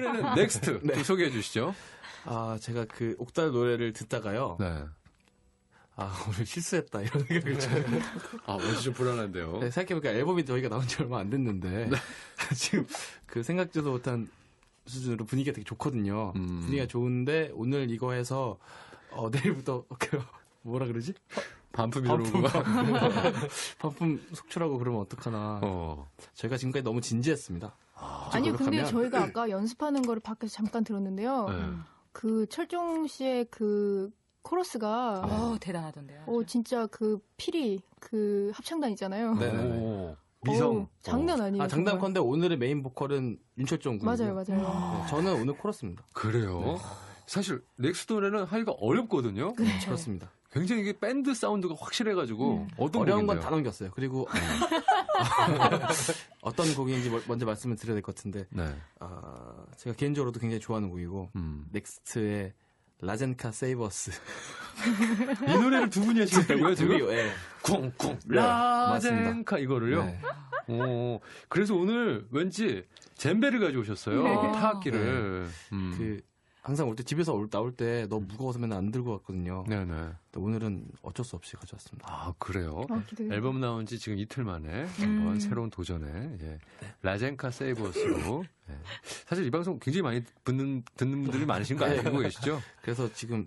이번에는 넥스트 네. 좀 소개해 주시죠. 아, 제가 그 옥달 노래를 듣다가요. 네. 아, 오늘 실수했다. 이런 생각을 좀. 아, 왠지 좀 불안한데요. 네, 생각해보니까 앨범이 저희가 나온 지 얼마 안 됐는데. 지금 그 생각지도 못한 수준으로 분위기가 되게 좋거든요. 음. 분위기가 좋은데 오늘 이거 해서 어, 내일부터 그 뭐라 그러지? 반품이 반품, 들어오고. 반품 속출하고 그러면 어떡하나. 어. 저희가 지금까지 너무 진지했습니다. 아 니 근데 노력하면- 저희가 아까 연습하는 거를 밖에서 잠깐 들었는데요. 네. 그 철종 씨의 그 코러스가 어 대단하던데요. 어 진짜 그 피리 그 합창단 있잖아요. 네. 오. 미성. 어우, 장난 아니에요. 아, 장담컨대 오늘의 메인 보컬은 윤철종 군. 맞아요, 맞아요. 네, 저는 오늘 코러스입니다. 그래요? 사실 넥스트 노래는 하기가 어렵거든요. 그렇습니다. 굉장히 이게 밴드 사운드가 확실해가지고 어떤 어려운 건? 다 넘겼어요. 그리고 어떤 곡인지 멀- 먼저 말씀을 드려야 될 것 같은데 네. 아, 제가 개인적으로도 굉장히 좋아하는 곡이고 음. 넥스트의 라젠카 세이버스 이 노래를 두 분이 하시겠다고요 지금? 예. 쿵쿵 네, 맞습니다. 라젠카 이거를요? 네. 오, 그래서 오늘 왠지 젬베를 가져오셨어요. 네. 타악기를. 음. 그 항상 올 때 집에서 올, 나올 때 너무 무거워서 맨날 안 들고 왔거든요. 네네. 근데 오늘은 어쩔 수 없이 가져왔습니다. 아, 그래요? 어, 기대돼요. 앨범 나온 지 지금 이틀 만에 한번 음. 새로운 도전에 예. 라젠카 세이버스로 예. 사실 이 방송 굉장히 많이 듣는, 듣는 분들이 많으신 거 알고 계시죠? 그래서 지금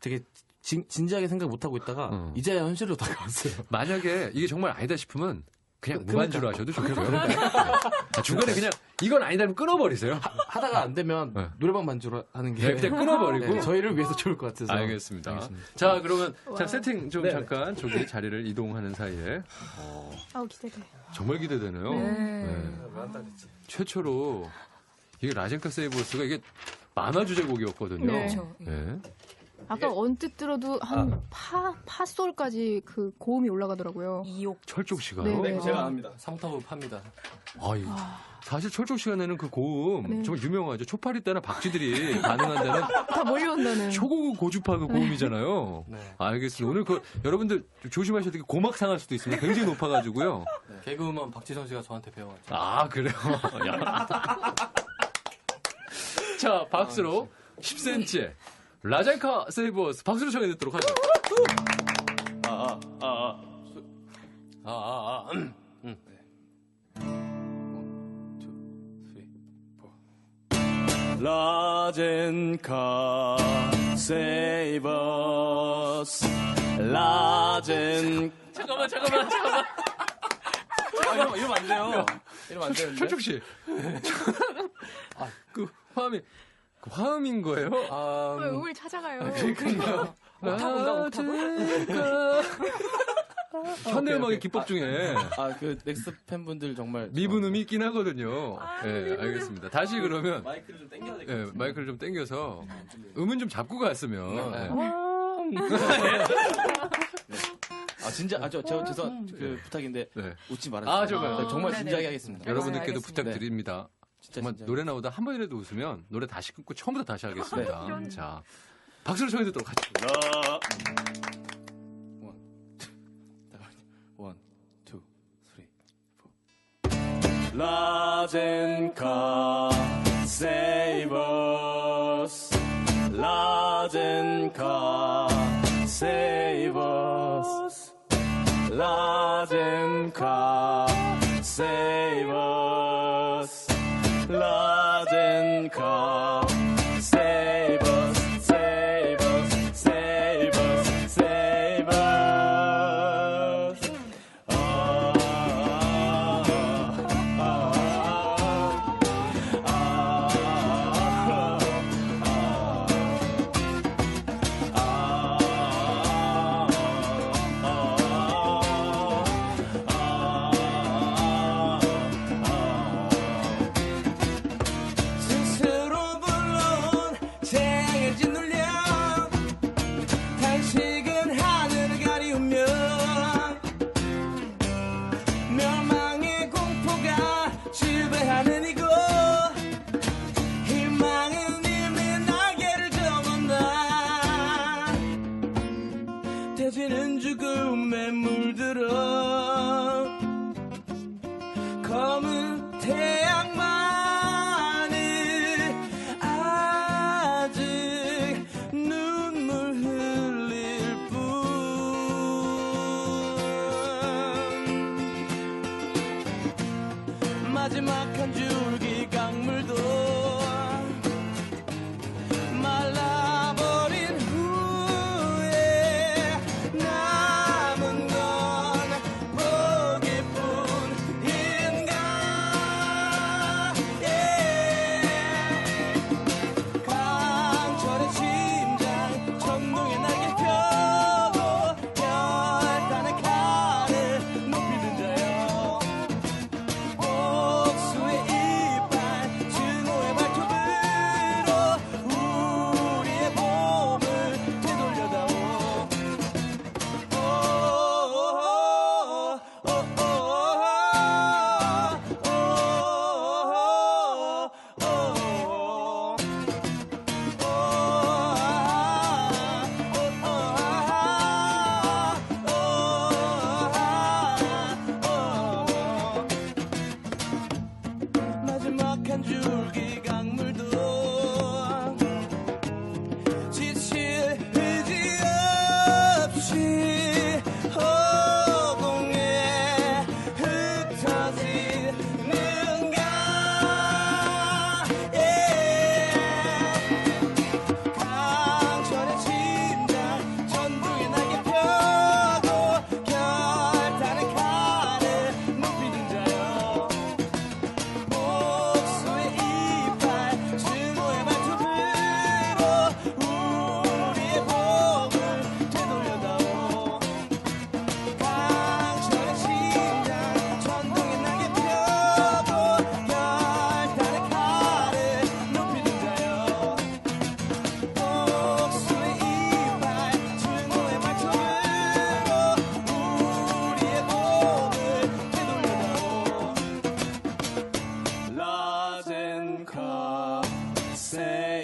되게 진, 진지하게 생각 못 하고 있다가 어. 이제야 현실로 다가왔어요. 만약에 이게 정말 아니다 싶으면 그냥 그- 무반주로 하셔도 좋고요. 네. 아, 중간에 그냥 이건 아니다 면 끊어버리세요. 하 다가 안 되면 네. 노래방 반주로 하는 게 네, 그때 끊어버리고. 네, 저희를 위해서 좋을 것 같아서 알겠습니다. 알겠습니다. 자, 그러면 자 와. 세팅 좀 네. 잠깐 저기 자리를 이동하는 사이에 어, 아우 기대돼. 정말 기대되네요. 네. 네. 최초로 이게 라젠카 세이버스가 이게 만화 주제곡이었거든요. 네. 네. 아까 언뜻 들어도 한 파 파솔까지 그 고음이 올라가더라고요. 이옥 철종 씨가요. 네, 네. 제가 합니다. 3타브 팝니다. 아, 이 사실 철종 씨가 내는 그 고음 네. 정말 유명하죠. 초파리 때나 박쥐들이 반응한 데는 다 몰려온다는. 초고급 고주파 그 고음이잖아요. 네. 알겠습니다. 오늘 그 여러분들 조심하셔야 되게 고막 상할 수도 있습니다. 굉장히 높아가지고요. 개그우먼 박지성 씨가 저한테 배워가지고. 아 그래요. 야. 자 박수로 10cm 라젠카 세이버스 박수로 청해 듣도록 하죠. 아, 아, 아, 아, 아, 아, 음, 음. 라젠카 세이버스 라젠 잠깐만 잠깐만 잠깐만. 이러면, 이러면 안 돼요. 이러면 안 되는데. 철쭉 씨. 아, 그 화음이 그 화음인 거예요? 아, 왜 음, 음을 찾아가요? 그러니까요. 옥타브인가 옥타브? 현대 음악의 기법 중에 아, 그 넥스 팬분들 정말 미분음이 있긴 하거든요. 예, 알겠습니다. 다시 그러면 마이크를 좀 당겨야 될 예, 마이크를 좀 당겨서 음은 좀 잡고 갔으면 네. 예. 아, 진짜 아, 저, 저 죄송 그 부탁인데 네. 웃지 말아주세요. 아, 정말. 네, 정말. 진지하게 하겠습니다. 여러분들께도. 부탁드립니다. 진짜 정말 진짜. 노래 나오다 한 번이라도 웃으면 노래 다시 끊고 처음부터 다시 하겠습니다. 네. 자, 박수를 청해 듣도록 하죠. 원, 투, 쓰리, 포. 라젠카 세이버스 라젠카 세이버스 라젠카 세이버스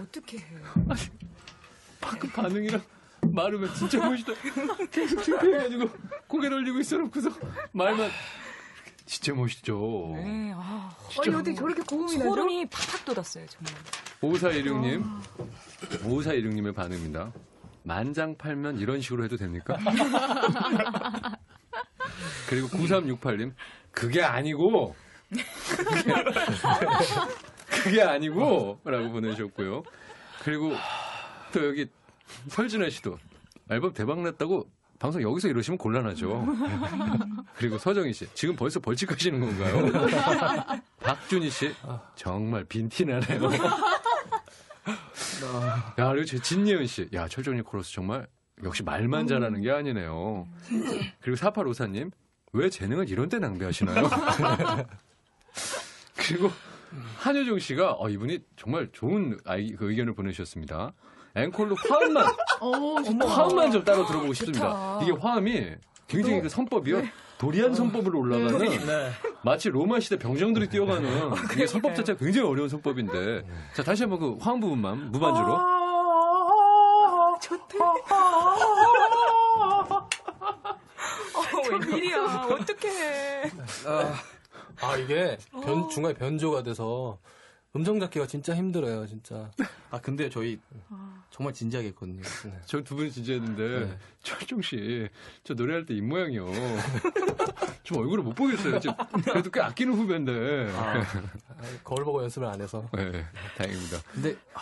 어떻게 해. 방금 반응이랑 말하면 진짜 멋있다. 계속 창피해가지고 고개 돌리고 있어놓고서 말만 진짜 멋있죠. 네, 아, 아니, 어떻게 저렇게 고음이 나죠? 소름이 팍팍 돋았어요, 정말. 5416님, 5416님의 반응입니다. 만장 팔면 이런 식으로 해도 됩니까? 그리고 9368님, 그게 아니고, 그게, 아니고, 라고 보내주셨고요. 그리고 또 여기 설진아 씨도 앨범 대박 났다고 방송 여기서 이러시면 곤란하죠. 그리고 서정희 씨, 지금 벌써 벌칙하시는 건가요? 박준희 씨, 정말 빈티나네요. 야, 그리고 제 진예은 씨. 야, 철종이 코러스 정말 역시 말만 잘하는 게 아니네요. 그리고 4854님. 왜 재능을 이런 데 낭비하시나요? 그리고 한효정 씨가 어, 이분이 정말 좋은 아이, 그 의견을 보내주셨습니다. 앵콜로 화음만, 어, 좋다. 화음만 좀 따로 들어보고 싶습니다. 좋다. 이게 화음이 굉장히 그 선법이요. 도리안 선법으로 올라가는 네. 마치 로마 시대 병정들이 뛰어가는 이게 선법 자체가 굉장히 어려운 선법인데 자 다시 한번 그 화음 부분만 무반주로 좋대. 어, 웬일이야. 어떻게 해. 아, 아, 이게 변, 중간에 변조가 돼서 음정 잡기가 진짜 힘들어요, 진짜. 아 근데 저희 정말 진지하게 했거든요. 저두 분이 진짜 했는데 네. 철종 씨 저 노래할 때 입 모양이요 좀 얼굴을 못 보겠어요 지금 그래도 꽤 아끼는 후배인데 아, 거울 보고 연습을 안 해서. 네, 다행입니다 근데 아,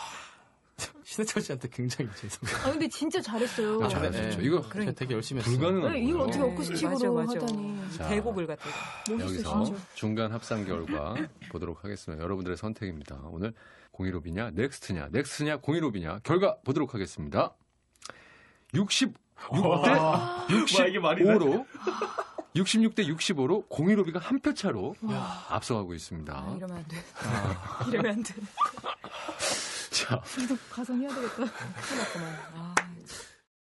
신해철 씨한테 굉장히 죄송해요. 아, 근데 진짜 잘했어요. 아, 잘하셨죠. 네. 이거 제가 되게 열심히 했어요. 불가능한 네, 이걸 거예요 어떻게 어쿠스틱으로 맞아, 맞아. 하다니. 자. 대곡을 같아. 여기서? 중간 합산 결과 보도록 하겠습니다. 여러분들의 선택입니다. 오늘 015비냐, 넥스트냐, 넥스트냐, 015비냐 결과 보도록 하겠습니다. 66대 와, 이게 말이 65로 66대 65로 015비가 한 표 차로 앞서가고 있습니다. 아, 이러면 안 돼. 이러면 안 돼. 자, 계속 가성해야 되겠다. 큰일 났구만. 아.